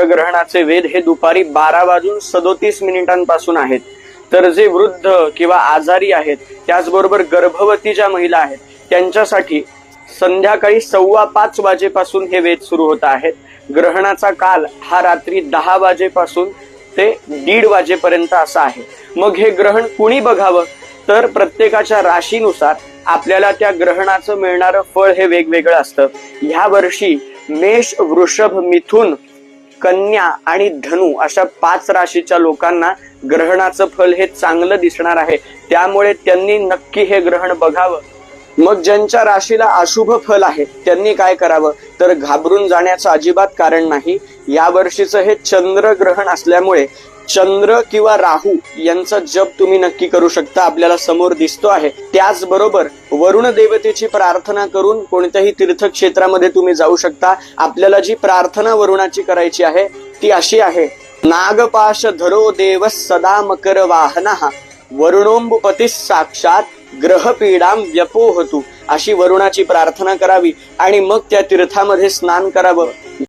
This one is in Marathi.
चंद्रग्रहणाचे वेध हे दुपारी बारा वाजून सदोतीस मिनिटांपासून आहेत. तर जे वृद्ध किंवा आजारी आहेत त्याचबरोबर गर्भवती ज्या महिला आहेत त्यांच्यासाठी संध्याकाळी सव्वा पाच वाजेपासून हे वेध सुरू होत आहेत. ग्रहणाचा काल हा रात्री दहा वाजेपासून ते दीड वाजेपर्यंत असा आहे. मग हे ग्रहण कुणी बघावं? तर प्रत्येकाच्या राशीनुसार आपल्याला त्या ग्रहणाचं मिळणारं फळ हे वेगवेगळं असतं. ह्या वर्षी मेष वृषभ मिथुन कन्या आणि धनु अशा पाच राशीच्या लोकांना ग्रहणाचं फल हे चांगलं दिसणार आहे. त्यामुळे त्यांनी नक्की हे ग्रहण बघावं. मग ज्यांच्या राशीला अशुभ फल आहे त्यांनी काय करावं? तर घाबरून जाण्याचं अजिबात कारण नाही. या वर्षीचं हे चंद्र ग्रहण असल्यामुळे चंद्र किंवा राहू यांचा जप तुम्ही नक्की करू शकता आपल्याला समोर दिसतो आहे. त्याचबरोबर वरुण देवतेची प्रार्थना करून कोणत्याही तीर्थक्षेत्रामध्ये तुम्ही जाऊ शकता. आपल्याला जी प्रार्थना वरुणाची करायची आहे ती अशी आहे नागपाश धरो देव सदा मकर वाहना वरुणोंबपती साक्षात ग्रहपीडाम व्यपोहतु अशी वरुणाची प्रार्थना करावी आणि मग त्या तीर्थामध्ये स्नान करावं.